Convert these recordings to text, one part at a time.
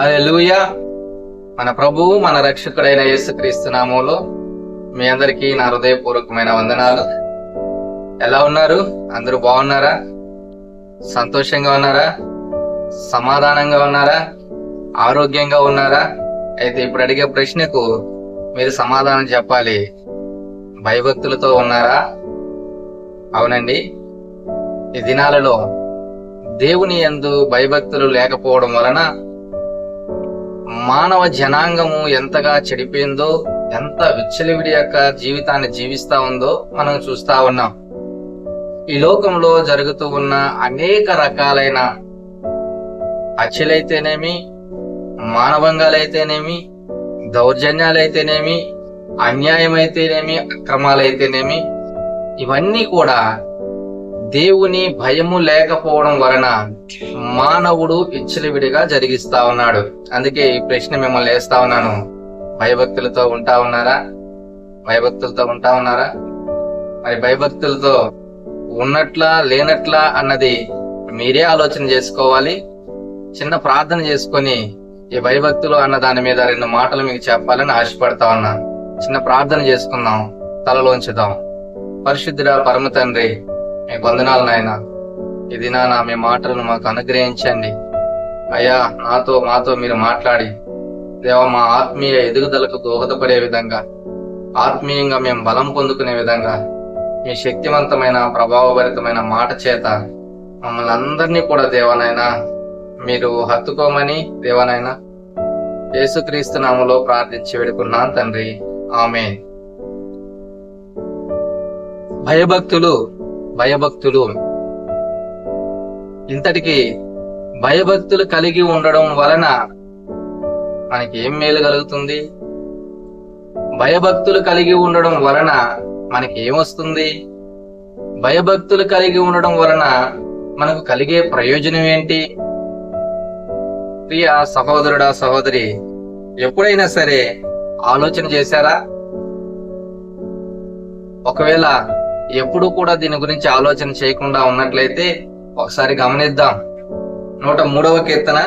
హల్లెలూయా. మన ప్రభువు మన రక్షకుడైన యేసుక్రీస్తు నామంలో మీ అందరికీ నా హృదయపూర్వకమైన వందనాలు. ఎలా ఉన్నారు? అందరూ బాగున్నారా? సంతోషంగా ఉన్నారా? సమాధానంగా ఉన్నారా? ఆరోగ్యంగా ఉన్నారా? అయితే ఇప్పుడు అడిగే ప్రశ్నకు మీరు సమాధానం చెప్పాలి. భయభక్తులతో ఉన్నారా? అవునండి. ఈ దినాలలో దేవుని ఎందు భయభక్తులు లేకపోవడం వలన మానవ జనాంగము ఎంతగా చెడిపోయిందో ఎంత విచ్చలివిడి యొక్క జీవితాన్ని జీవిస్తా ఉందో మనం చూస్తా ఉన్నాం. ఈ లోకంలో జరుగుతూ ఉన్న అనేక రకాలైన హత్యలైతేనేమి మానవంగాలైతేనేమి దౌర్జన్యాలైతేనేమి అన్యాయమైతేనేమి అక్రమాలైతేనేమి ఇవన్నీ కూడా దేవుని భయము లేకపోవడం వలన మానవుడు విచ్చలవిడిగా జరిగిస్తా ఉన్నాడు. అందుకే ఈ ప్రశ్న మిమ్మల్ని వేస్తా ఉన్నాను. భయభక్తులతో ఉంటా ఉన్నారా? భయభక్తులతో ఉంటా ఉన్నారా? మరి భయభక్తులతో ఉన్నట్లా లేనట్లా అన్నది మీరే ఆలోచన చేసుకోవాలి. చిన్న ప్రార్థన చేసుకొని ఈ భయభక్తులు అన్న దాని మీద రెండు మాటలు మీకు చెప్పాలని ఆశపడతా ఉన్నాను చిన్న ప్రార్థన చేసుకుందాం. తలలోంచుదాం. పరిశుద్ధుడా పరమ తండ్రి మీ వందనాలు నాయన. ఇది నా మీ మాటలను మాకు అనుగ్రహించండి. అయ్యా నాతో మాతో మీరు మాట్లాడి. దేవ మా ఆత్మీయ ఎదుగుదలకు దోహదపడే విధంగా ఆత్మీయంగా మేము బలం పొందుకునే విధంగా మీ శక్తివంతమైన ప్రభావభరితమైన మాట చేత మమ్మల్ని అందరినీ కూడా దేవనైనా మీరు హత్తుకోమని దేవనైనా యేసుక్రీస్తు నామలో ప్రార్థించి వేడుకున్నాను తండ్రి. ఆమె భయభక్తులు భయభక్తులు. ఇంతటికి భయభక్తులు కలిగి ఉండడం వలన మనకి ఏం మేలు కలుగుతుంది? భయభక్తులు కలిగి ఉండడం వలన మనకి ఏమొస్తుంది భయభక్తులు కలిగి ఉండడం వలన మనకు కలిగే ప్రయోజనం ఏంటి? ప్రియ సహోదరుడా సహోదరి ఎప్పుడైనా సరే ఆలోచన చేశారా? ఒకవేళ ఎప్పుడు కూడా దీని గురించి ఆలోచన చేయకుండా ఉన్నట్లయితే ఒకసారి గమనిద్దాం. నూట మూడవ కీర్తన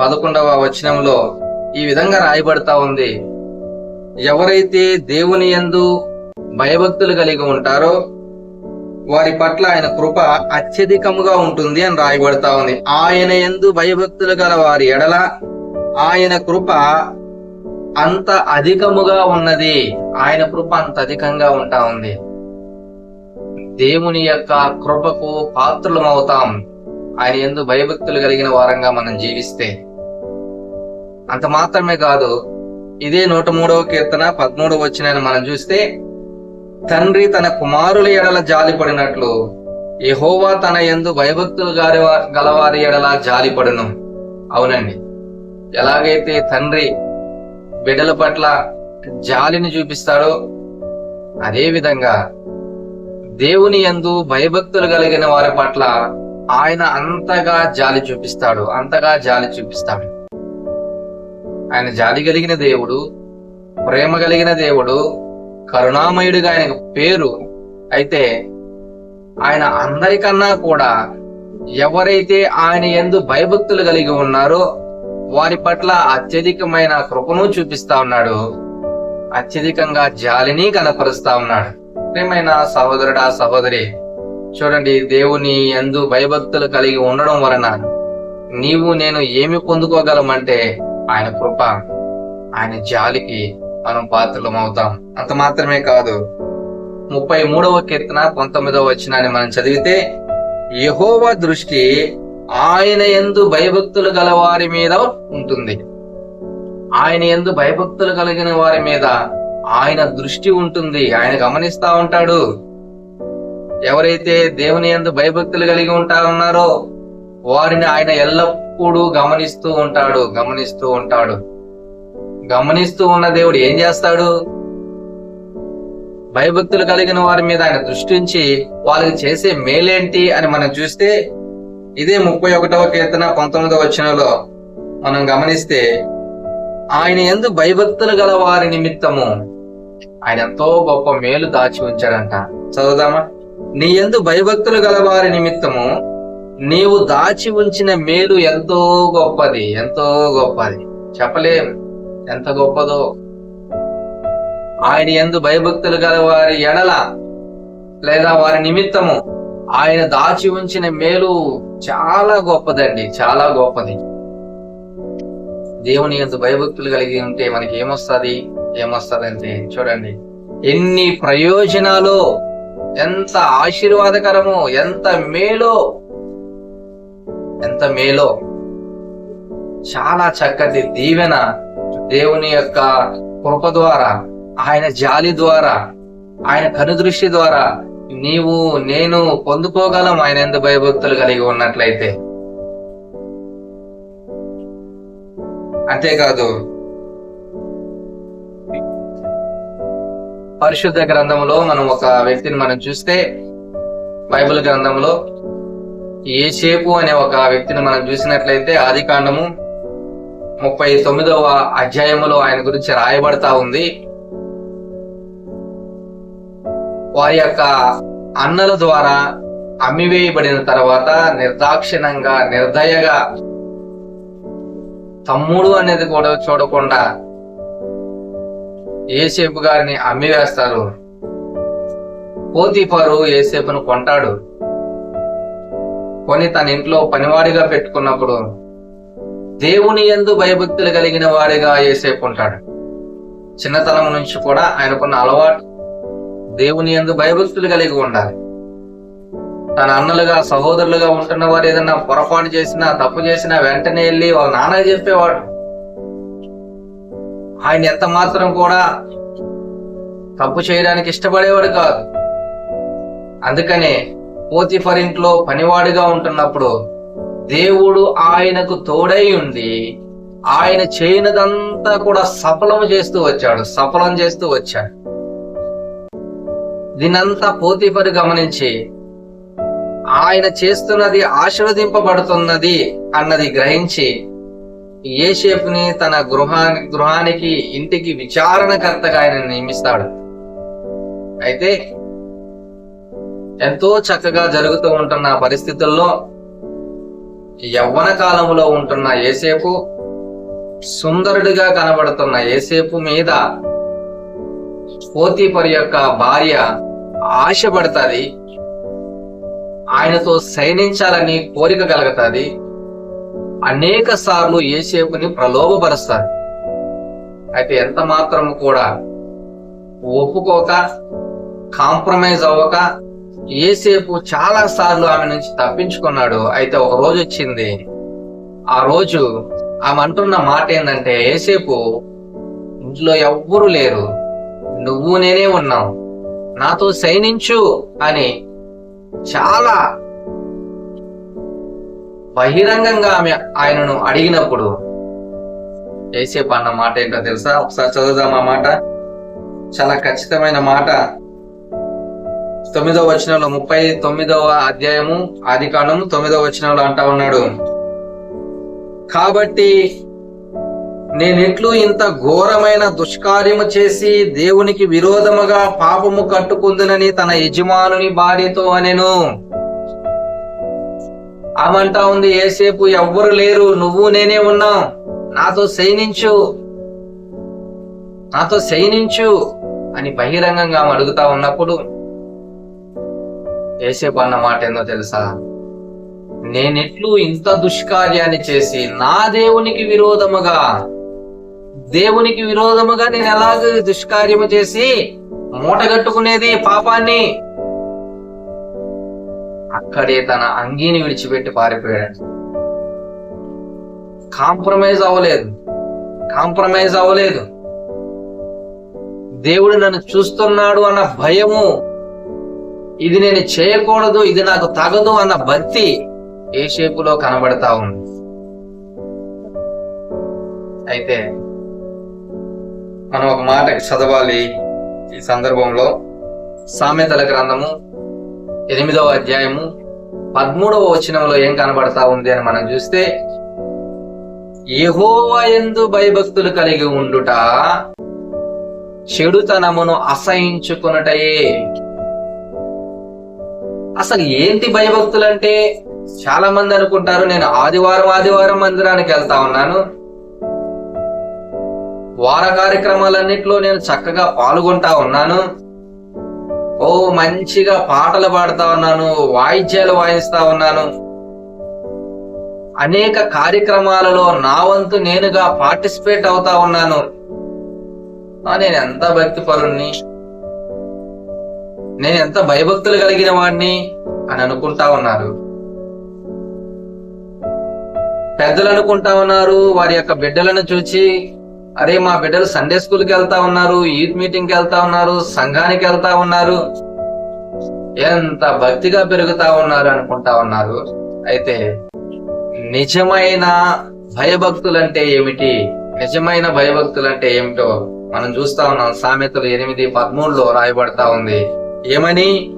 పదకొండవ వచనంలో ఈ విధంగా రాయబడతా ఉంది. ఎవరైతే దేవుని యందు భయభక్తులు కలిగి ఉంటారో వారి పట్ల ఆయన కృప అత్యధికముగా ఉంటుంది అని రాయబడతా ఉంది. ఆయన ఎందు భయభక్తులు గల వారి ఎడల ఆయన కృప అంత అధికముగా ఉన్నది. ఆయన కృప అంత అధికంగా ఉంటా ఉంది. దేవుని యొక్క కృపకు పాత్రలం అవుతాం ఆయన ఎందు భయభక్తులు కలిగిన వారంగా మనం జీవిస్తే. అంత మాత్రమే కాదు ఇదే నూట మూడవ కీర్తన పదమూడవ వచ్చిన మనం చూస్తే తండ్రి తన కుమారుల ఎడల జాలిపడినట్లు యహోవా తన ఎందు భయభక్తులు గారి గలవారి ఎడల జాలిపడును. అవునండి. ఎలాగైతే తండ్రి బిడ్డల పట్ల జాలిని చూపిస్తాడో అదే విధంగా దేవుని యందు భయభక్తులు కలిగిన వారి పట్ల ఆయన అంతగా జాలి చూపిస్తాడు అంతగా జాలి చూపిస్తాడు. ఆయన జాలి కలిగిన దేవుడు ప్రేమ కలిగిన దేవుడు కరుణామయుడిగా ఆయన పేరు అయితే ఆయన అందరికన్నా కూడా ఎవరైతే ఆయన ఎందు భయభక్తులు కలిగి ఉన్నారో వారి పట్ల అత్యధికమైన కృపను చూపిస్తా ఉన్నాడు అత్యధికంగా జాలిని కనపరుస్తా ఉన్నాడు. ప్రియమైన సహోదరుడా సహోదరి చూడండి దేవుని ఎందు భయభక్తులు కలిగి ఉండడం వలన నీవు నేను ఏమి పొందుకోగలమంటే ఆయన కృప ఆయన జాలికి మనం పాత్రలం అవుతాం అంత మాత్రమే కాదు ముప్పై మూడవ కీర్తన పంతొమ్మిదవ వచనాన్ని మనం చదివితే యహోవ దృష్టి ఆయన ఎందు భయభక్తులు గల వారి మీద ఉంటుంది. ఆయన ఎందు భయభక్తులు కలిగిన వారి మీద ఆయన దృష్టి ఉంటుంది ఆయన గమనిస్తా ఉంటాడు. ఎవరైతే దేవుని ఎందు భయభక్తులు కలిగి ఉంటా ఉన్నారో వారిని ఆయన ఎల్లప్పుడూ గమనిస్తూ ఉంటాడు గమనిస్తూ ఉంటాడు. గమనిస్తూ ఉన్న దేవుడు ఏం చేస్తాడు? భయభక్తులు కలిగిన వారి మీద ఆయన దృష్టించి వాళ్ళకి చేసే మేలేంటి అని మనం చూస్తే ఇదే ముప్పై ఒకటవ కీర్తన పంతొమ్మిదవ వచనంలో మనం గమనిస్తే ఆయన ఎందు భయభక్తులు గల వారి నిమిత్తము ఆయన ఎంతో గొప్ప మేలు దాచి ఉంచాడంట. చదువుదామా? నీ ఎందు భయభక్తులు గల వారి నిమిత్తము నీవు దాచి ఉంచిన మేలు ఎంతో గొప్పది ఎంతో గొప్పది. చెప్పలేం ఎంత గొప్పదో. ఆయన ఎందు భయభక్తులు గల వారి ఎడల లేదా వారి నిమిత్తము ఆయన దాచి ఉంచిన మేలు చాలా గొప్పదండి చాలా గొప్పది. దేవుని ఎందు భయభక్తులు కలిగి ఉంటే మనకి ఏమొస్తుంది? ఏమొస్తుంది అంటే చూడండి. ఎన్ని ప్రయోజనాలు ఎంత ఆశీర్వాదకరమో ఎంత మేలో ఎంత మేలో. చాలా చక్కటి దీవెన దేవుని యొక్క కృప ద్వారా ఆయన జాలి ద్వారా ఆయన కనుదృష్టి ద్వారా నీవు నేను పొందుకోగలం ఆయన ఎందు భయభక్తులు కలిగి ఉన్నట్లయితే. అంతేకాదు. పరిశుద్ధ గ్రంథంలో మనం ఒక వ్యక్తిని మనం చూస్తే బైబిల్ గ్రంథంలో ఏసేపు అనే ఒక వ్యక్తిని మనం చూసినట్లయితే ఆది కాండము ముప్పై తొమ్మిదవ అధ్యాయములో ఆయన గురించి రాయబడతా ఉంది. వారి యొక్క అన్నల ద్వారా అమ్మివేయబడిన తర్వాత నిర్దాక్షిణంగా నిర్దయగా తమ్ముడు అనేది కూడా చూడకుండా ఏసేపు గారిని అమ్మివేస్తారు పోతీఫరు ఏసేపును కొంటాడు. కొని తన ఇంట్లో పనివాడిగా పెట్టుకున్నప్పుడు దేవుని ఎందు భయభక్తులు కలిగిన వాడిగా ఏసేపు ఉంటాడు. చిన్నతనం నుంచి కూడా ఆయనకున్న అలవాటు దేవుని ఎందు భయభక్తులు కలిగి ఉండాలి. తన అన్నలుగా సహోదరులుగా ఉంటున్న వారు ఏదైనా పొరపాటు చేసినా తప్పు చేసినా వెంటనే వెళ్ళి వాళ్ళ నాన్న చెప్పేవాడు. ఆయన ఎంత మాత్రం కూడా తప్పు చేయడానికి ఇష్టపడేవాడు కాదు. అందుకనే పోతిఫర్ ఇంట్లో పనివాడిగా ఉంటున్నప్పుడు దేవుడు ఆయనకు తోడై ఉండి ఆయన చేయనిదంతా కూడా సఫలం చేస్తూ వచ్చాడు సఫలం చేస్తూ వచ్చాడు. దీనంతా పోతిఫర్ గమనించి ఆయన చేస్తున్నది ఆశీర్వదింపబడుతున్నది అన్నది గ్రహించి ఏషేపుని తన గృహానికి గృహానికి ఇంటికి విచారణకర్తగా ఆయన నియమిస్తాడు. అయితే ఎంతో చక్కగా జరుగుతూ ఉంటున్న పరిస్థితుల్లో యవ్వన కాలంలో ఉంటున్న ఏసేపు సుందరుడిగా కనబడుతున్న ఏసేపు మీద పోతీపరి యొక్క భార్య ఆశపడుతుంది. ఆయనతో సైనించాలని కోరిక కలుగుతుంది. అనేక సార్లు ఏసేపుని ప్రలోభపరుస్తారు అయితే ఎంత మాత్రం కూడా ఒప్పుకోక కాంప్రమైజ్ అవ్వక ఏసేపు చాలా సార్లు ఆమె నుంచి తప్పించుకున్నాడు. అయితే ఒక రోజు వచ్చింది. ఆ రోజు ఆమె అంటున్న మాట ఏంటంటే ఏసేపు ఇంట్లో ఎవ్వరు లేరు. నువ్వు నేనే ఉన్నావు నాతో సైనించు అని చాలా బహిరంగంగా ఆమె ఆయనను అడిగినప్పుడు ఏసేపు అన్న మాట ఏంటో తెలుసా? ఒకసారి చదువుదాం ఆ మాట? చాలా ఖచ్చితమైన మాట. తొమ్మిదవ వచనంలో ముప్పై తొమ్మిదవ అధ్యాయము ఆది కాండము తొమ్మిదవ వచనంలో అంటా ఉన్నాడు. కాబట్టి నేనెట్లు ఇంత ఘోరమైన దుష్కార్యము చేసి దేవునికి విరోధముగా పాపము కట్టుకుందునని తన యజమానుని భార్యతో అనెను. ఆమంటా ఉంది ఏసేపు ఎవ్వరు లేరు నువ్వు నేనే ఉన్నాం. నాతో సైనించు నాతో సైనించు అని బహిరంగంగా అడుగుతా ఉన్నప్పుడు ఏసేపు అన్న మాట ఏందో తెలుసా? నేనెట్లు ఇంత దుష్కార్యాన్ని చేసి నా దేవునికి విరోధముగా దేవునికి విరోధముగా నేను ఎలాగ దుష్కార్యము చేసి మూటగట్టుకునేది పాపాన్ని. అక్కడే తన అంగీని విడిచిపెట్టి పారిపోయాడు. కాంప్రమైజ్ అవ్వలేదు. కాంప్రమైజ్ అవ్వలేదు. దేవుడు నన్ను చూస్తున్నాడు అన్న భయము ఇది నేను చేయకూడదు ఇది నాకు తగదు అన్న భక్తి ఏ షేపులో కనబడతా ఉంది? అయితే మనం ఒక మాట చదవాలి ఈ సందర్భంలో. సామెతల గ్రంథము ఎనిమిదవ అధ్యాయము పదమూడవ వచనంలో ఏం కనబడతా ఉంది అని మనం చూస్తే యెహోవా ఎందు భయభక్తులు కలిగి ఉండుట చెడుతనమును అసహించుకున్నటయే అసలు ఏంటి భయభక్తులు అంటే చాలా మంది అనుకుంటారు నేను ఆదివారం ఆదివారం మందిరానికి వెళ్తా ఉన్నాను వార కార్యక్రమాలన్నింటిలో నేను చక్కగా పాల్గొంటా ఉన్నాను. ఓ మంచిగా పాటలు పాడుతా ఉన్నాను వాయిద్యాలు వాయిస్తా ఉన్నాను. అనేక కార్యక్రమాలలో నా వంతు నేనుగా పార్టిసిపేట్ అవుతా ఉన్నాను. నేను ఎంత భక్తి పరుణ్ణి నేను ఎంత భయభక్తులు కలిగిన వాడిని అని అనుకుంటా ఉన్నారు. పెద్దలు అనుకుంటా ఉన్నారు వారి యొక్క బిడ్డలను చూచి అరే మా బిడ్డలు సండే స్కూల్కి వెళ్తా ఉన్నారు ఈద్ మీటింగ్కి వెళ్తా ఉన్నారు సంఘానికి వెళ్తా ఉన్నారు. ఎంత భక్తిగా పెరుగుతా ఉన్నారు అనుకుంటా ఉన్నారు. అయితే నిజమైన భయభక్తులు అంటే ఏమిటి? నిజమైన భయభక్తులు అంటే ఏమిటో మనం చూస్తా ఉన్నాం. సామెతలు ఎనిమిది పదమూడులో రాయబడతా ఉంది. ఏమని?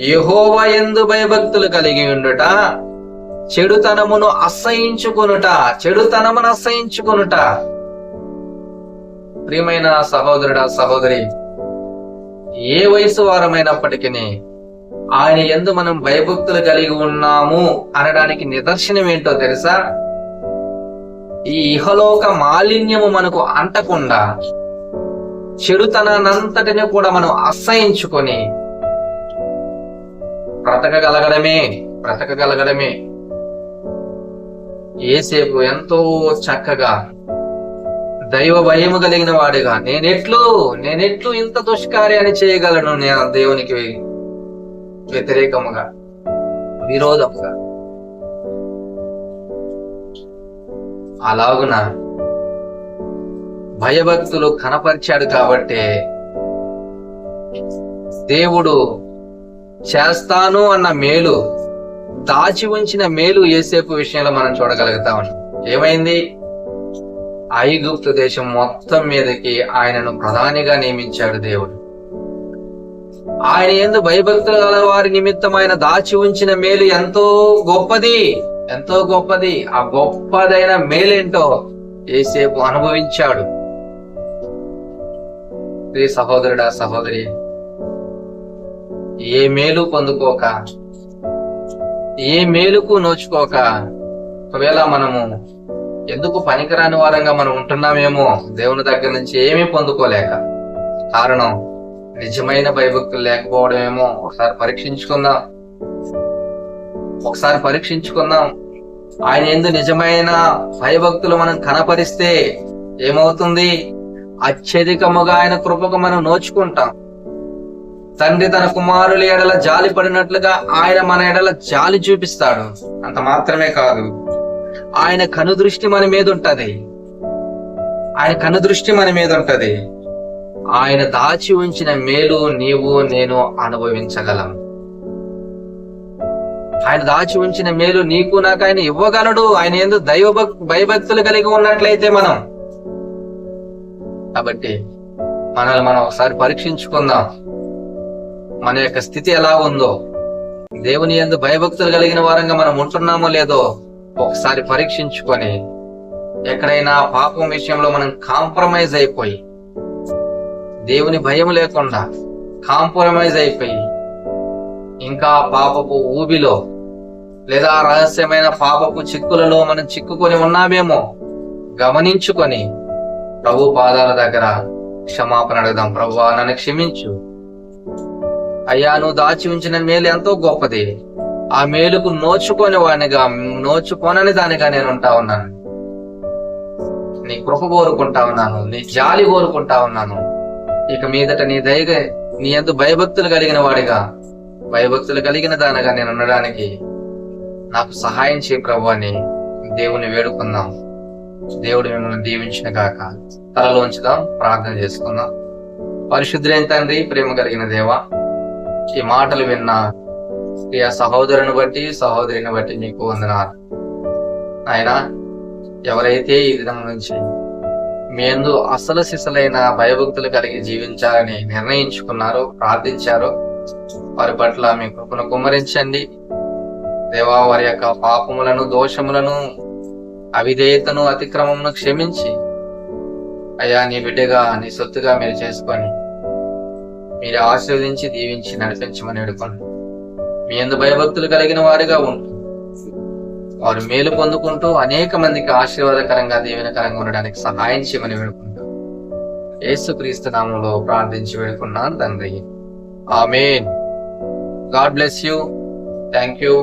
యహోవ ఎందు భయభక్తులు కలిగి ఉండుట చెడుతనమును అసహించుకొనుట చెడుతనమును అసహించుకొనుట. ప్రియమైన సహోదరుడా సహోదరి ఏ వయసు వారమైనప్పటికీ ఆయన ఎందు మనం భయభక్తులు కలిగి ఉన్నాము అనడానికి నిదర్శనం ఏంటో తెలుసా? ఈ ఇహలోక మాలిన్యము మనకు అంటకుండా చెడుతనానంతటిని కూడా మనం అసహించుకొని బ్రతకగలగడమే బ్రతకగలగడమే. ఏసేపు ఎంతో చక్కగా దైవ భయము కలిగిన వాడుగా. నేనెట్లు నేనెట్లు ఇంత దుష్కార్యాన్ని చేయగలను నేను దేవునికి వ్యతిరేకముగా విరోధముగా. అలాగున భయభక్తులు కనపరిచాడు కాబట్టి దేవుడు చేస్తాను అన్న మేలు దాచి ఉంచిన మేలు ఏసేపు విషయంలో మనం చూడగలుగుతా. ఉన్నాం ఏమైంది? ఐగుప్తు దేశం మొత్తం మీదకి ఆయనను ప్రధానిగా నియమించాడు దేవుడు. ఆయన ఎందు భయభక్తులు గల వారి నిమిత్తం ఆయన దాచి ఉంచిన మేలు ఎంతో గొప్పది. ఎంతో గొప్పది. ఆ గొప్పదైన మేలేంటో ఏసేపు అనుభవించాడు. ప్రియ సహోదరుడా సహోదరి ఏ మేలు పొందుకోక ఏ మేలుకు నోచుకోక ఒకవేళ మనము ఎందుకు పనికిరాని వారంగా మనం ఉంటున్నామేమో దేవుని దగ్గర నుంచి ఏమీ పొందుకోలేక. కారణం నిజమైన భయభక్తులు లేకపోవడమేమో ఒకసారి పరీక్షించుకుందాం. ఒకసారి పరీక్షించుకుందాం. ఆయన ఎందు నిజమైన భయభక్తులు మనం కనపరిస్తే ఏమవుతుంది? అత్యధికముగా ఆయన కృపకు మనం నోచుకుంటాం. తండ్రి తన కుమారుల ఎడల జాలి పడినట్లుగా ఆయన మన ఎడల జాలి చూపిస్తాడు. అంత మాత్రమే కాదు. ఆయన కనుదృష్టి మన మీద ఉంటది. ఆయన కనుదృష్టి మన మీద ఉంటది. ఆయన దాచి ఉంచిన మేలు నీవు నేను అనుభవించగలం. ఆయన దాచి ఉంచిన మేలు నీకు నాకు ఆయన ఇవ్వగలడు. ఆయన ఎందు దైవ భయభక్తులు కలిగి ఉన్నట్లయితే మనం. కాబట్టి మనల్ని మనం ఒకసారి పరీక్షించుకుందాం. మన యొక్క స్థితి ఎలా ఉందో. దేవుని ఎందు భయభక్తులు కలిగిన వారంగా మనం ఉంటున్నామో లేదో ఒకసారి పరీక్షించుకొని ఎక్కడైనా పాపం విషయంలో మనం కాంప్రమైజ్ అయిపోయి దేవుని భయం లేకుండా కాంప్రమైజ్ అయిపోయి ఇంకా పాపపు ఊబిలో లేదా రహస్యమైన పాపపు చిక్కులలో మనం చిక్కుకొని ఉన్నామేమో గమనించుకొని ప్రభు పాదాల దగ్గర క్షమాపణ అడుగుదాం. ప్రభు నన్ను క్షమించు. అయ్యా నువ్వు దాచి ఉంచిన మేలు ఎంతో గొప్పది. ఆ మేలుకు నోచుకొని వానిగా నోచుకోనని దానిగా నేను ఉంటా ఉన్నాను. నీ కృప కోరుకుంటా ఉన్నాను నీ జాలి కోరుకుంటా ఉన్నాను. ఇక మీదట నీ దయగ నీ ఎందు భయభక్తులు కలిగిన వాడిగా భయభక్తులు కలిగిన దానిగా నేను ఉండడానికి నాకు సహాయం చేయ ప్రభు అని దేవుని వేడుకుందాం. దేవుడు మిమ్మల్ని దీవించిన కాక తలలోంచుదాం ప్రార్థన చేసుకుందాం. పరిశుద్ధులైన తండ్రి ప్రేమ కలిగిన దేవా ఈ మాటలు విన్న ప్రియ సహోదరుని బట్టి సహోదరిని బట్టి నీకు వందనాలు. ఆయన ఎవరైతే ఈ దినం నుంచి మీందు అసలు సిసలైన భయభక్తులు కలిగి జీవించాలని నిర్ణయించుకున్నారో ప్రార్థించారో వారి పట్ల మీ కృపను కుమ్మరించండి. దేవా వారి యొక్క పాపములను దోషములను అవిధేయతను అతిక్రమమును క్షమించి అయ్యా నీ బిడ్డగా నీ సొత్తుగా మీరు చేసుకొని మీరు ఆశీర్వదించి దీవించి నడిపించమని వేడుకోండి మీ ఎందు భయభక్తులు కలిగిన వారిగా ఉండు. వారు మేలు పొందుకుంటూ అనేక మందికి ఆశీర్వాదకరంగా దీవెనకరంగా ఉండడానికి సహాయం చేయమని వేడుకుంటాం యేసుక్రీస్తు నామంలో ప్రార్థించి వేడుకున్నాను తండ్రి. Amen. God bless you. Thank you